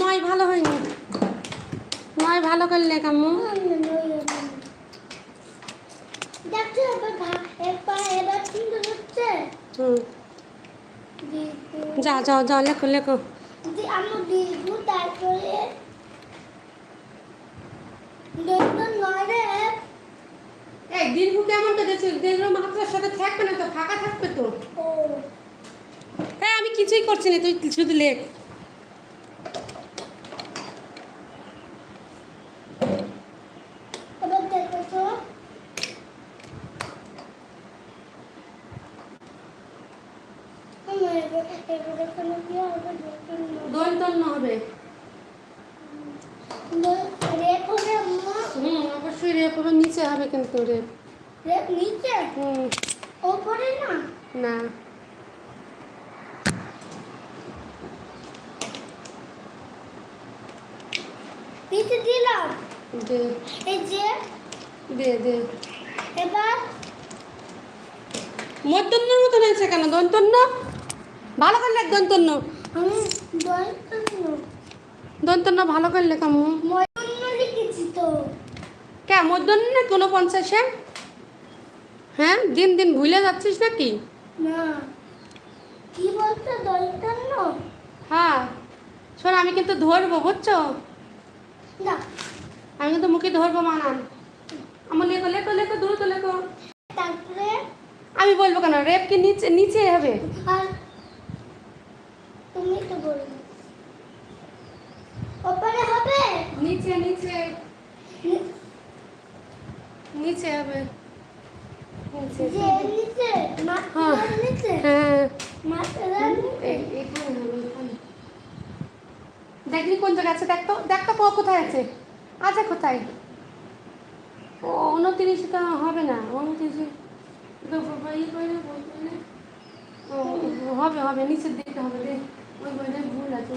নয় ভালো হয়নি। নয় ভালো করলে দিদু যা যাও যাও লেখো লেখো। তারপরে এই দীর্ঘ কেমন দীর্ঘ মাত্রার সাথে থাকবে না তো ফাঁকা থাকবে তো? হ্যাঁ আমি কিছুই করছি না তুই শুধু লেখ এবার দেখো তো হবে। হুম অবশ্যই রেপ হবে নিচে হবে কিন্তু রেপ। রেপ নিচে? হুম। ওপরে না? না। নিচে দিলাম দে। এই যে। দে দে। এবার? মধ্যন্নর মতন হয়েছে কেন? দন্তন্য ভালো করে লেখ দন্তন্য। দর্শন দন্তন্য। ভালো করে লেখ তো। কে না কোনো পঞ্চাশে? হ্যাঁ দিন দিন ভুলে যাচ্ছিস নাকি? না। কি বলছো হ্যাঁ। শোন আমি কিন্তু ধরবো বুঝছ? না। আমি কিন্তু মুখে ধরবো মানান আমার লেখো লেখো লেখো দ্রুত লেখো। তারপরে? আমি বলব কেন রেপ কি নিচে নিচে হবে? আর বলবে ওপরে হবে? নিচে নিচে। নিচে হবে। নিচে হ্যাঁ। দেখলি কোন জায়গায় আছে? দেখ তো ক- কোথায় আছে? আছে কোথায়? ও উনত্রিশে তো হবে না। উনত্রিশে হবে হবে নিচের দিকে হবে রে ওই বইটা ভুল আছে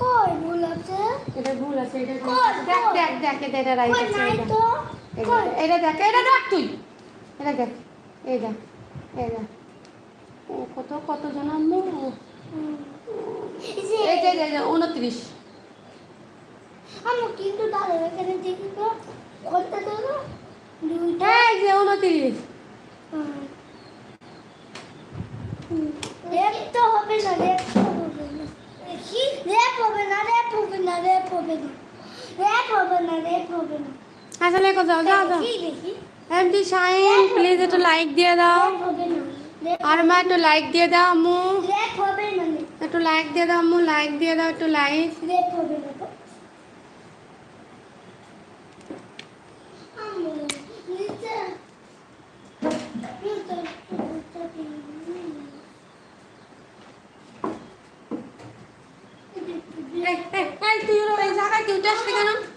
কই ভুল আছে? এটা ভুল আছে এটা ঠিক কই, আছে। দেখ দেখ দেখ এটা এটা রাইট আছে এটা। এটা- দেখ এটা দেখ তুই। এটা দেখ এই দেখ এই দেখ। ও কত কত জন আম্মু এই যে। এই যে উনত্রিশ। আমি কিন্তু দাঁড়া এখানে দেখি তো দেবো দুইটা। এই যে উনত্রিশ হুম। হুম। রেপ তো হবে না রেপ তো হবে না কি রেপ হবে না রেপ হবে না রেপ হবে না। রেপ হবে না রেপ হবে না। আচ্ছা লেখো যাও যাও যাও। এমডি শাইন প্লিজ একটু লাইক দিয়ে দাও। আর মা একটু লাইক দিয়ে দাও আম্মু। একটু লাইক দিয়ে দাও আম্মু লাইক দিয়ে দাও একটু লাইক তুই উঠে আসলি কেন?